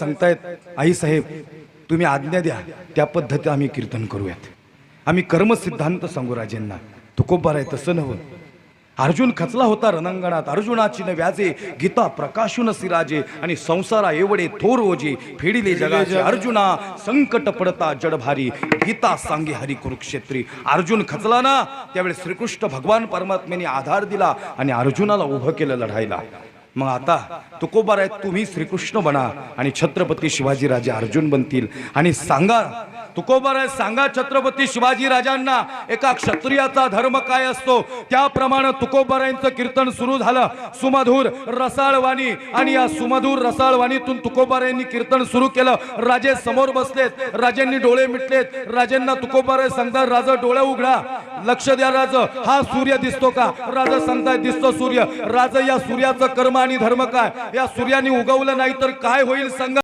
सांगतायत आई साहेब तुम्ही आज्ञा द्या त्या पद्धती आम्ही कीर्तन करूयात. आम्ही कर्मसिद्धांत सांगू राजेंना तुकोबार आहे तसं नवं अर्जुन खचला होता रणांगणात अर्जुनाची न व्याजे गीता प्रकाशून सिराजे आणि संसारा एवढे थोर ओजे फेडिले जगाचे अर्जुना संकट पडता जडभारी गीता सांगे हरी कुरुक्षेत्री. अर्जुन खचला ना त्यावेळी श्रीकृष्ण भगवान परमात्म्याने आधार दिला आणि अर्जुनाला उभं केलं लढायला. मग आता तुकोबार आहेत तुम्ही श्रीकृष्ण बना आणि छत्रपती शिवाजी राजे अर्जुन बनतील. आणि सांगा तुकोबाराय सांगा छत्रपती शिवाजी राजांना एका क्षत्रियाचा धर्म काय असतो? त्याप्रमाणे तुकोबारायांचं कीर्तन सुरू झालं. सुमधूर रसाळवाणी आणि या सुमधूर रसाळवाणीतून तुकोबारायांनी कीर्तन सुरू केलं. राजे समोर बसलेत राजांनी डोळे मिटलेत. राजांना तुकोबाराय सांगतात राजा डोळा उघडा. लक्ष द्या राज. हा सूर्य दिसतो का? राजा सांगताय दिसतो सूर्य. राजा या सूर्याचं कर्म आणि धर्म काय? या सूर्याने उगवलं नाही तर काय होईल? सांगा.